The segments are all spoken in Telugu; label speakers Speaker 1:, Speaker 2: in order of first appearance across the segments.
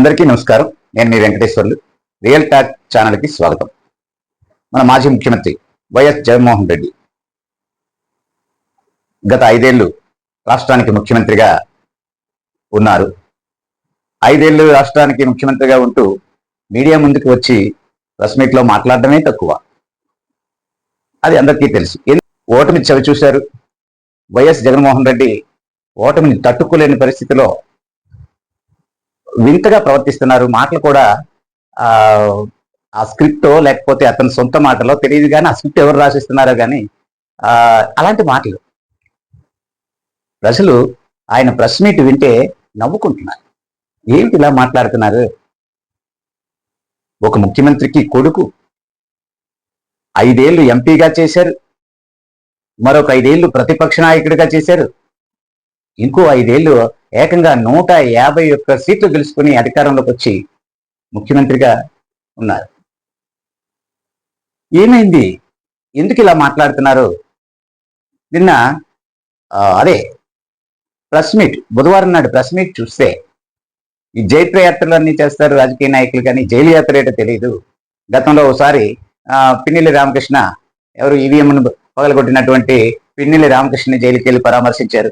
Speaker 1: అందరికీ నమస్కారం. నేను మీ వెంకటేశ్వర్లు. రియల్ టాక్ ఛానల్కి స్వాగతం. మన మాజీ ముఖ్యమంత్రి వైఎస్ జగన్మోహన్ రెడ్డి గత ఐదేళ్ళు రాష్ట్రానికి ముఖ్యమంత్రిగా ఉన్నారు. ఐదేళ్ళు రాష్ట్రానికి ముఖ్యమంత్రిగా ఉంటూ మీడియా ముందుకు వచ్చి ప్రెస్ మీట్లో మాట్లాడడమే తక్కువ. అది అందరికీ తెలుసు. ఓటమి చవి చూశారు. వైఎస్ జగన్మోహన్ రెడ్డి ఓటమిని తట్టుకోలేని పరిస్థితిలో వింతగా ప్రవర్తిస్తున్నారు. మాటలు కూడా ఆ స్క్రిప్ట్ లేకపోతే అతని సొంత మాటలో తెలియదు కానీ ఆ స్క్రిప్ట్ ఎవరు రాసిస్తున్నారో కానీ అలాంటి మాటలు. ప్రజలు ఆయన ప్రెస్ మీట్ వింటే నవ్వుకుంటున్నారు. ఏమిటి ఇలా మాట్లాడుతున్నారు? ఒక ముఖ్యమంత్రికి కొడుకు ఐదేళ్ళు ఎంపీగా చేశారు. మరొక ఐదేళ్ళు ప్రతిపక్ష నాయకుడిగా చేశారు. ఇంకో ఐదేళ్ళు ఏకంగా నూట యాభై ఒక్క సీట్లు గెలుచుకుని అధికారంలోకి వచ్చి ముఖ్యమంత్రిగా ఉన్నారు. ఏమైంది? ఎందుకు ఇలా మాట్లాడుతున్నారు? నిన్న అదే ప్రెస్ మీట్ బుధవారం నాడు ప్రెస్ మీట్ చూస్తే ఈ జైత్ర యాత్రలన్నీ చేస్తారు రాజకీయ నాయకులు కానీ జైలు యాత్ర ఏంటో తెలియదు గతంలో ఒకసారి పిన్నెల్లి రామకృష్ణ ఎవరు ఈవీఎంను పగలగొట్టినటువంటి పిన్నెల్లి రామకృష్ణ జైలుకి వెళ్ళి పరామర్శించారు.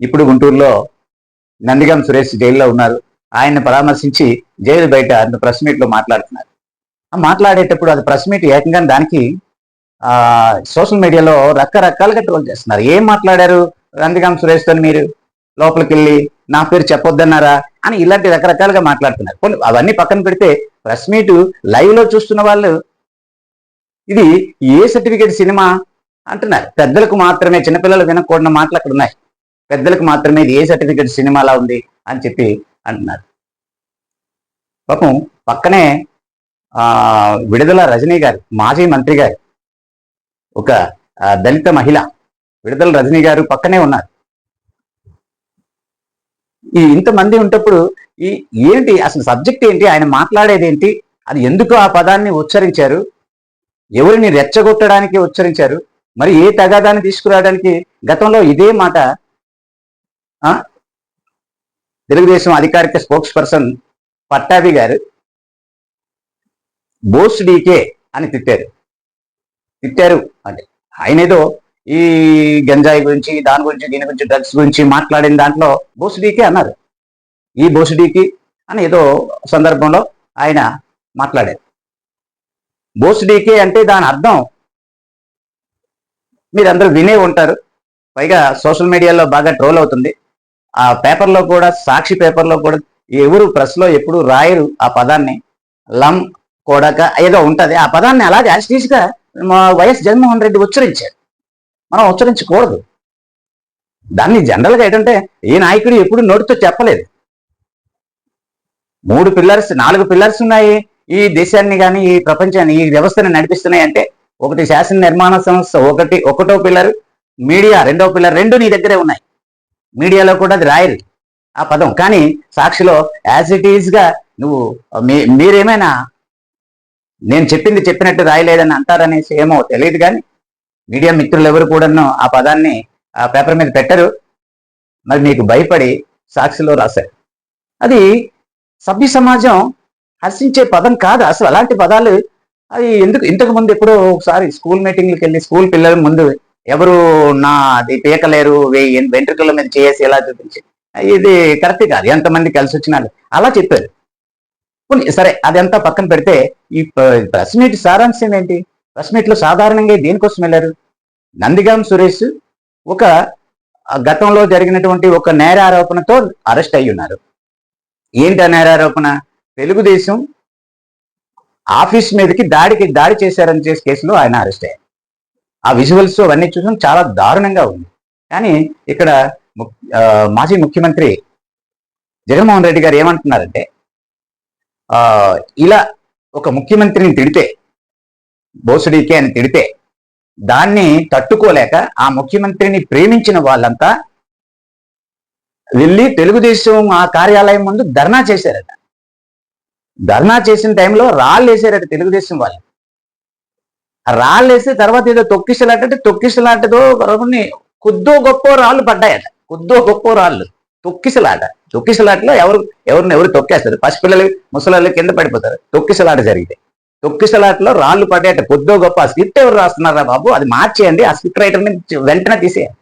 Speaker 1: ఇప్పుడు గుంటూరులో నందిగం సురేష్ జైల్లో ఉన్నారు. ఆయన్ని పరామర్శించి జైలు బయట ప్రెస్ మీట్లో మాట్లాడుతున్నారు. ఆ మాట్లాడేటప్పుడు అది ప్రెస్ మీట్ ఏకంగా దానికి ఆ సోషల్ మీడియాలో రకరకాలుగా ట్రోల్ చేస్తున్నారు. ఏం మాట్లాడారు నందిగం సురేష్తో మీరు? లోపలికి వెళ్ళి నా పేరు చెప్పొద్దన్నారా? అని ఇలాంటి రకరకాలుగా మాట్లాడుతున్నారు. కొన్ని అవన్నీ పక్కన పెడితే ప్రెస్ మీట్ లైవ్లో చూస్తున్న వాళ్ళు ఇది ఏ సర్టిఫికేట్ సినిమా? అంటున్నారు. పెద్దలకు మాత్రమే చిన్నపిల్లలు వినకూడని మాటలు అక్కడ ఉన్నాయి. పెద్దలకు మాత్రమే ఇది ఏ సర్టిఫికేట్ సినిమాలా ఉంది అని చెప్పి అంటున్నారు. పాపం పక్కనే ఆ విడుదల రజనీ గారు మాజీ మంత్రి గారు ఒక దళిత మహిళ విడుదల రజనీ గారు పక్కనే ఉన్నారు. ఈ ఇంతమంది ఉంటప్పుడు ఈ ఏంటి అసలు సబ్జెక్ట్ ఏంటి ఆయన మాట్లాడేది ఏంటి అది ఎందుకు ఆ పదాన్ని ఉచ్చరించారు ఎవరిని రెచ్చగొట్టడానికి ఉచ్చరించారు మరి ఏ తగాదాన్ని తీసుకురావడానికి గతంలో ఇదే మాట తెలుగుదేశం అధికారిక స్పోక్స్ పర్సన్ పట్టాభి గారు బోస్ డీకే అని తిట్టారు. తిట్టారు అంటే ఆయన ఏదో ఈ గంజాయి గురించి దాని గురించి దీని గురించి డ్రగ్స్ గురించి మాట్లాడిన దాంట్లో బోస్ డీకే అన్నారు. ఈ బోస్ డీకి అని ఏదో సందర్భంలో ఆయన మాట్లాడారు. బోస్ డీకే అంటే దాని అర్థం మీరందరూ వినే ఉంటారు. పైగా సోషల్ మీడియాలో బాగా ట్రోల్ అవుతుంది. ఆ పేపర్లో కూడా సాక్షి పేపర్లో కూడా ఎవరు ప్రెస్లో ఎప్పుడు రాయరు ఆ పదాన్ని. లం కొడక ఏదో ఉంటుంది. ఆ పదాన్ని అలాగే యాజ్ మా వైఎస్ జగన్మోహన్ రెడ్డి ఉచ్చరించాడు మనం ఉచ్చరించకూడదు. దాన్ని జనరల్గా ఏంటంటే ఏ నాయకుడు ఎప్పుడు నోటితో చెప్పలేదు. మూడు పిల్లర్స్ నాలుగు పిల్లర్స్ ఉన్నాయి ఈ దేశాన్ని కానీ ఈ ప్రపంచాన్ని ఈ వ్యవస్థను నడిపిస్తున్నాయి అంటే ఒకటి శాసన నిర్మాణ సంస్థ ఒకటి ఒకటో పిల్లర్ మీడియా రెండో పిల్లర్ రెండు నీ దగ్గరే ఉన్నాయి. మీడియాలో కూడా అది రాయరు ఆ పదం. కానీ సాక్షిలో యాజ్ ఇట్ ఈజ్గా నువ్వు మీ- మీరేమైనా నేను చెప్పింది చెప్పినట్టు రాయలేదని అంటారనేసి ఏమో తెలియదు కానీ మీడియా మిత్రులు ఎవరు కూడాను ఆ పదాన్ని ఆ పేపర్ మీద పెట్టరు. మరి మీకు భయపడి సాక్షిలో రాశారు. అది సభ్య సమాజం హర్షించే పదం కాదు. అసలు అలాంటి పదాలు అది ఎందుకు ఇంతకు ముందు ఎప్పుడో ఒకసారి స్కూల్ మీటింగ్లకు వెళ్ళి స్కూల్ పిల్లల ముందు ఎవరు నా అది పీకలేరు వెంట్రుకల మీద చేసి ఎలా చూపించి ఇది కరెక్ట్ కాదు. ఎంతమంది కలిసి వచ్చినారు అలా చెప్పారు. సరే అదంతా పక్కన పెడితే ఈ ప్రెస్ మీట్ సారాంశం ఏంటి? ప్రెస్ మీట్లో సాధారణంగా దేనికోసం వెళ్ళారు? నందిగాం సురేష్ ఒక గతంలో జరిగినటువంటి ఒక నేర ఆరోపణతో అరెస్ట్ అయి ఉన్నారు. ఏంటి ఆ నేర ఆరోపణ తెలుగుదేశం ఆఫీస్ మీదకి దాడికి దాడి చేశారని చేసే కేసులో ఆయన అరెస్ట్ అయ్యారు. ఆ విజువల్స్ అవన్నీ చూసాం చాలా దారుణంగా ఉంది. కానీ ఇక్కడ మాజీ ముఖ్యమంత్రి జగన్మోహన్ రెడ్డి గారు ఏమంటున్నారంటే ఆ ఇలా ఒక ముఖ్యమంత్రిని తిడితే బోసుడీకే అని తిడితే దాన్ని తట్టుకోలేక ఆ ముఖ్యమంత్రిని ప్రేమించిన వాళ్ళంతా వెళ్ళి తెలుగుదేశం ఆ కార్యాలయం ముందు ధర్నా చేశారట. ధర్నా చేసిన టైంలో రాళ్ళు వేసారట తెలుగుదేశం వాళ్ళు. ఆ రాళ్ళు తర్వాత ఏదో తొక్కిసలాట తొక్కిసలాటతో కొన్ని కొద్దో గొప్ప రాళ్ళు పడ్డాయట. కొద్దో గొప్ప రాళ్ళు. తొక్కిసలాట. తొక్కిసలాటలో ఎవరు ఎవరిని ఎవరు తొక్కేస్తారు? పసిపిల్లలు ముసలాళ్ళు కింద పడిపోతారు. తొక్కిసలాట జరిగితే. తొక్కిసలాటలో రాళ్ళు పడేట కొద్దో గొప్ప. ఆ స్క్రిప్ట్ ఎవరు రాస్తున్నారా బాబు? అది మార్చేయండి. ఆ స్క్రిప్ట్ రైటర్ని వెంటనే తీసేయండి.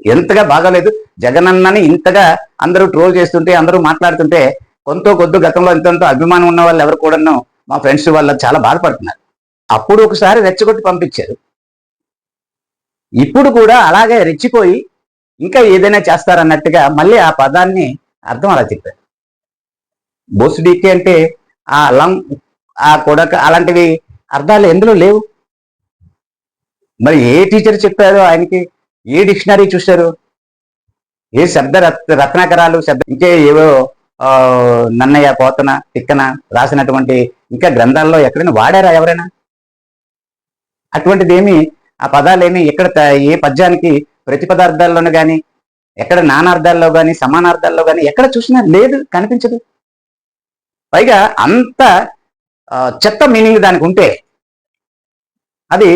Speaker 1: ఎంతగా బాగాలేదు. జగనన్నని ఇంతగా అందరూ ట్రోల్ చేస్తుంటే అందరూ మాట్లాడుతుంటే కొంత కొద్ది గతంలో ఇంతంత అభిమానం ఉన్న వాళ్ళు ఎవరు కూడాను మా ఫ్రెండ్స్ వాళ్ళు చాలా బాధపడుతున్నారు. అప్పుడు ఒకసారి రెచ్చగొట్టి పంపించారు. ఇప్పుడు కూడా అలాగే రెచ్చిపోయి ఇంకా ఏదైనా చేస్తారన్నట్టుగా మళ్ళీ ఆ పదాన్ని అర్థం అలా చెప్పారు. బోసుడీకే అంటే ఆ లం ఆ కొడక అలాంటివి అర్థాలు ఎందులో లేవు? మరి ఏ టీచర్ చెప్పారు ఆయనకి? ఏ డిక్షనరీ చూశారు? ఏ శబ్ద రత్- రత్నాకరాలు శబ్ద ఇంకే ఏవో నన్నయ్య పోతన తిక్కన రాసినటువంటి ఇంకా గ్రంథాల్లో ఎక్కడైనా వాడారా ఎవరైనా? అటువంటిది ఆ పదాలేమి ఎక్కడ ఏ పద్యానికి ప్రతి పదార్థాల్లోనూ కానీ ఎక్కడ నానార్థాల్లో కానీ సమానార్థాల్లో కానీ ఎక్కడ చూసినా లేదు కనిపించదు. పైగా అంత చెత్త మీనింగ్ దానికి ఉంటే అది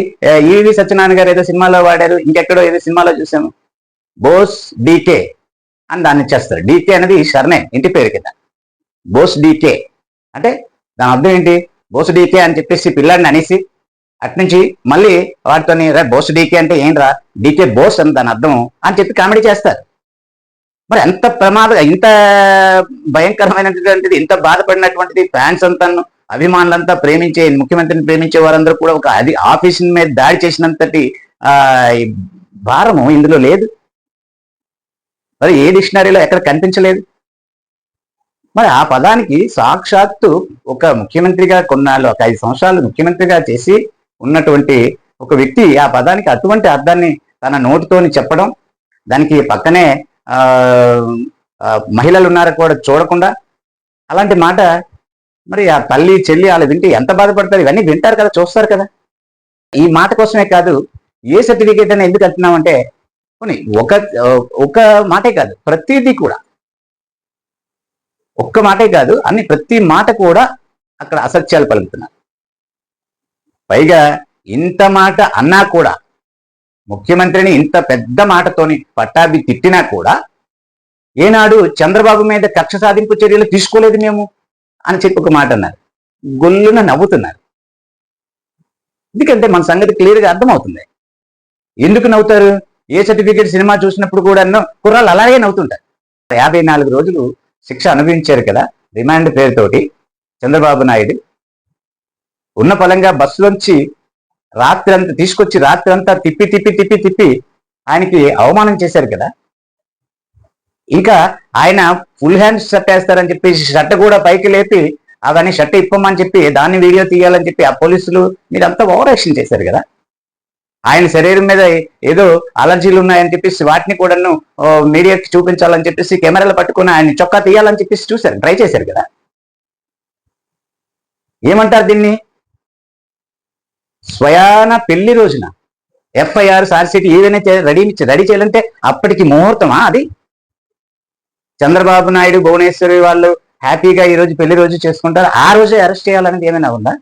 Speaker 1: ఈవి సత్యనారాయణ గారు ఏదో సినిమాలో వాడారు ఇంకెక్కడో ఏదో సినిమాలో చూసాము. బోస్ డీకే అని దాన్ని ఇచ్చేస్తారు డీకే అనేది శరణే ఇంటి పేరు కింద. Bose D K. అంటే దాని అర్థం ఏంటి? బోస్ డీకే అని చెప్పేసి పిల్లాడిని అనేసి అట్నుంచి మళ్ళీ వాటితోని రే బోస్ డీకే అంటే ఏంరా డీకే బోస్ అని దాని అర్థం అని చెప్పి కామెడీ చేస్తారు. మరి ఎంత ప్రమాద ఇంత భయంకరమైనటువంటిది ఇంత బాధపడినటువంటిది ఫ్యాన్స్ అంతా అభిమానులంతా ప్రేమించే ముఖ్యమంత్రిని ప్రేమించే వారందరూ కూడా ఒక అది ఆఫీస్ మీద దాడి చేసినంతటి భారము ఇందులో లేదు. మరి ఏ డిక్షనరీలో ఎక్కడ కనిపించలేదు. మరి ఆ పదానికి సాక్షాత్తు ఒక ముఖ్యమంత్రిగా కొన్నాళ్ళు ఒక ఐదు సంవత్సరాలు ముఖ్యమంత్రిగా చేసి ఉన్నటువంటి ఒక వ్యక్తి ఆ పదానికి అటువంటి అర్థాన్ని తన నోటితోని చెప్పడం దానికి పక్కనే ఆ మహిళలు ఉన్నారు కూడా చూడకుండా అలాంటి మాట మరి ఆ తల్లి చెల్లి వాళ్ళు వింటే ఎంత బాధపడతారు? ఇవన్నీ వింటారు కదా చూస్తారు కదా. ఈ మాట కోసమే కాదు ఏ సర్టిఫికేట్ అని ఎందుకు అంటున్నామంటే పోనీ ఒక ఒక మాటే కాదు ప్రతిదీ కూడా. ఒక్క మాటే కాదు అన్ని ప్రతి మాట కూడా అక్కడ అసత్యాలు పలుకుతున్నారు పైగా ఇంత మాట అన్నా కూడా ముఖ్యమంత్రిని ఇంత పెద్ద మాటతోని పట్టాభి తిట్టినా కూడా ఏనాడు చంద్రబాబు మీద కక్ష సాధింపు చర్యలు తీసుకోలేదు మేము అని చెప్పి ఒక మాట అన్నారు. గొల్లున నవ్వుతున్నారు. ఎందుకంటే మన సంగతి క్లియర్గా అర్థమవుతుంది. ఎందుకు నవ్వుతారు? ఏ సర్టిఫికేట్ సినిమా చూసినప్పుడు కూడా కుర్రాలు అలాగే నవ్వుతుంటారు. యాభై నాలుగు రోజులు శిక్ష అనుభవించారు కదా రిమాండ్ పేరుతోటి చంద్రబాబు నాయుడు. ఉన్న ఫలంగా బస్సులోంచి రాత్రి అంతా తీసుకొచ్చి రాత్రి అంతా తిప్పి తిప్పి తిప్పి తిప్పి ఆయనకి అవమానం చేశారు కదా. ఇంకా ఆయన ఫుల్ హ్యాండ్ షర్ట్ వేస్తారని చెప్పి షర్ట్ కూడా పైకి లేపి అవన్నీ షర్ట్ ఇప్పమని చెప్పి దాన్ని వీడియో తీయాలని చెప్పి ఆ పోలీసులు మీరంతా ఓవర్ యాక్షన్ చేశారు కదా. ఆయన శరీరం మీద ఏదో అలర్జీలు ఉన్నాయని చెప్పేసి వాటిని కూడాను మీడియాకి చూపించాలని చెప్పేసి కెమెరాలు పట్టుకుని ఆయన చొక్కా తీయాలని చెప్పేసి చూశారు ట్రై చేశారు కదా. ఏమంటారు దీన్ని? స్వయాన పెళ్ళి రోజున ఎఫ్ఐఆర్ సార్సిటీ ఏదైనా రెడీ రెడీ చేయాలంటే అప్పటికి ముహూర్తమా అది? చంద్రబాబు నాయుడు భువనేశ్వరి వాళ్ళు హ్యాపీగా ఈ రోజు పెళ్ళి రోజు చేసుకుంటారు. ఆ రోజే అరెస్ట్ చేయాలనేది ఏమైనా ఉందా?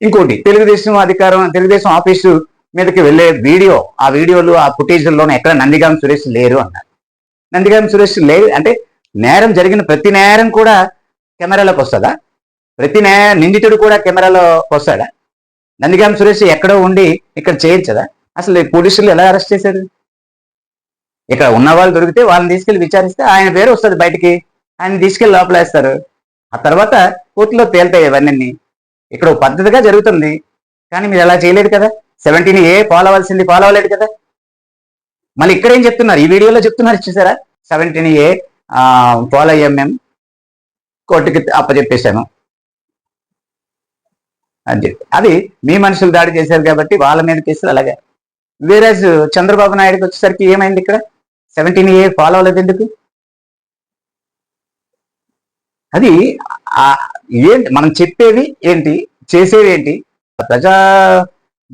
Speaker 1: ఇంకోటి తెలుగుదేశం అధికారం తెలుగుదేశం ఆఫీసు మీదకి వెళ్ళే వీడియో ఆ వీడియోలు ఆ ఫుటేజ్లోనే ఎక్కడ నందిగాం సురేష్ లేరు అన్నారు. నందిగాం సురేష్ లేరు అంటే నేరం జరిగిన ప్రతి నేరం కూడా కెమెరాలోకి వస్తుందా? ప్రతి నిందితుడు కూడా కెమెరాలో వస్తాడా? నందిగాం సురేష్ ఎక్కడో ఉండి ఇక్కడ చేయొచ్చదా అసలు పోలీసులు ఎలా అరెస్ట్ చేశారు? ఇక్కడ ఉన్న వాళ్ళు దొరికితే వాళ్ళని తీసుకెళ్ళి విచారిస్తే ఆయన పేరు వస్తుంది బయటికి. ఆయన తీసుకెళ్ళి లోపలేస్తారు. ఆ తర్వాత కోర్టులో తేల్తాయి ఇవన్నీ ఇక్కడ ఒక పద్ధతిగా జరుగుతుంది. కానీ మీరు అలా చేయలేదు కదా? సెవెంటీన్ ఏ ఫాలో అవ్వాల్సింది ఫాలో అవ్వలేదు కదా? మళ్ళీ ఇక్కడ ఏం చెప్తున్నారు? ఈ వీడియోలో చెప్తున్నారు చూసారా? సెవెంటీన్ ఏ ఫాలో అయ్యాం మేము. కోర్టుకి అప్పచెప్పేశాను అని చెప్పి. అది మీ మనుషులు దాడి చేశారు కాబట్టి వాళ్ళ మీద కేసులు అలాగే. వేరేజ్ చంద్రబాబు నాయుడుకి వచ్చేసరికి ఏమైంది ఇక్కడ? సెవెంటీన్ ఏ ఫాలో అవ్వలేదు ఎందుకు? అది ఏంటి మనం చెప్పేవి ఏంటి? చేసేవి ఏంటి? ప్రజా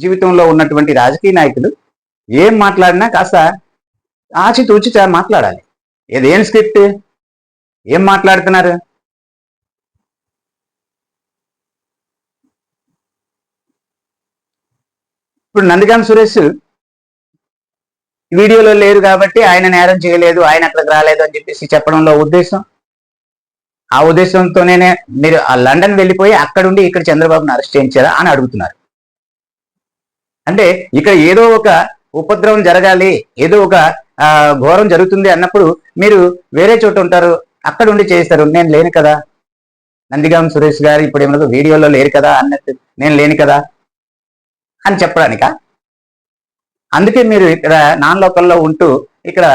Speaker 1: జీవితంలో ఉన్నటువంటి రాజకీయ నాయకులు ఏం మాట్లాడినా కాస్త ఆచితూచి మాట్లాడాలి. ఏదేం స్క్రిప్ట్? ఏం మాట్లాడుతున్నారు? ఇప్పుడు నందిగాం సురేష్ వీడియోలో లేరు కాబట్టి ఆయన నేరం చేయలేదు ఆయన అక్కడికి రాలేదు అని చెప్పేసి చెప్పడంలో ఉద్దేశం. ఆ ఉద్దేశంతోనే మీరు ఆ లండన్ వెళ్ళిపోయి అక్కడుండి ఇక్కడ చంద్రబాబును అరెస్ట్ చేయించారా అని అడుగుతున్నారు. అంటే ఇక్కడ ఏదో ఒక ఉపద్రవం జరగాలి ఏదో ఒక ఘోరం జరుగుతుంది అన్నప్పుడు మీరు వేరే చోట ఉంటారు అక్కడ ఉండి చేస్తారు నేను లేను కదా. నందిగాం సురేష్ గారు ఇప్పుడు ఏమన్నా వీడియోలో లేరు కదా అన్నట్టు నేను లేను కదా. అని చెప్పడానికా? అందుకే మీరు ఇక్కడ నాన్ లోకల్లో ఉంటూ ఇక్కడ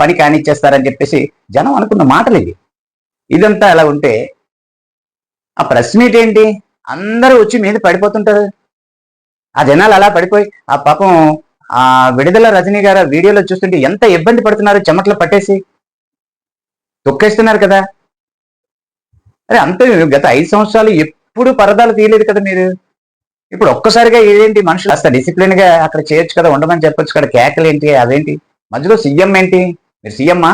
Speaker 1: పని కానిచ్చేస్తారని చెప్పేసి జనం అనుకున్న మాటలు ఇవి. ఇదంతా అలా ఉంటే ఆ ప్రెస్ మీట్ ఏంటి? అందరూ వచ్చి మీద పడిపోతుంటారు. ఆ జనాలు అలా పడిపోయి ఆ పాపం ఆ విడుదల రజనీ గారు వీడియోలో చూస్తుంటే ఎంత ఇబ్బంది పడుతున్నారు చెమట్లు పట్టేసి. తొక్కేస్తున్నారు కదా. అరే అంతే గత ఐదు సంవత్సరాలు ఎప్పుడు పరదాలు తీయలేదు కదా మీరు? ఇప్పుడు ఒక్కసారిగా ఇదేంటి మనుషులు అసలు డిసిప్లిన్గా అక్కడ చేయొచ్చు కదా ఉండమని చెప్పొచ్చు కదా కేకలు ఏంటి అదేంటి? మధ్యలో సీఎం ఏంటి? మీరు సీఎమ్మా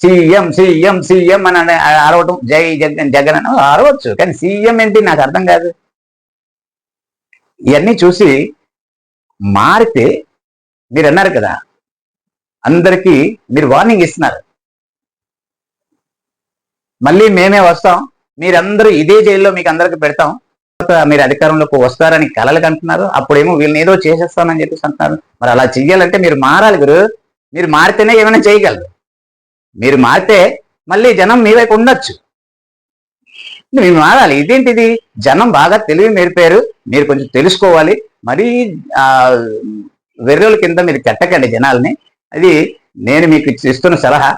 Speaker 1: సీఎం సీఎం సీఎం అని అనే- అరవటం జై జగన్ జగన్ అని అరవచ్చు కానీ సీఎం ఏంటి నాకు అర్థం కాదు. ఇవన్నీ చూసి మారితే మీరు అన్నారు కదా అందరికీ మీరు వార్నింగ్ ఇస్తున్నారు. మళ్ళీ మేమే వస్తాం మీరందరూ ఇదే జైల్లో మీకు అందరికి పెడతాం తర్వాత మీరు అధికారంలోకి వస్తారని కలలు కంటున్నారు. అప్పుడేమో వీళ్ళని ఏదో చేసేస్తానని చెప్పేసి అంటున్నారు. మరి అలా చెయ్యాలంటే మీరు మారాలి గురు. మీరు మారితేనే ఏమైనా చేయగలరు. మీరు మారితే మళ్ళీ జనం మీ వైపు ఉండొచ్చు. మీరు మారాలి. ఇదేంటిది? జనం బాగా తెలివి మేరిపోయారు మీరు కొంచెం తెలుసుకోవాలి. మరీ ఆ వెర్రోల కింద మీరు కట్టకండి జనాల్ని. అది నేను మీకు ఇస్తున్న సలహా.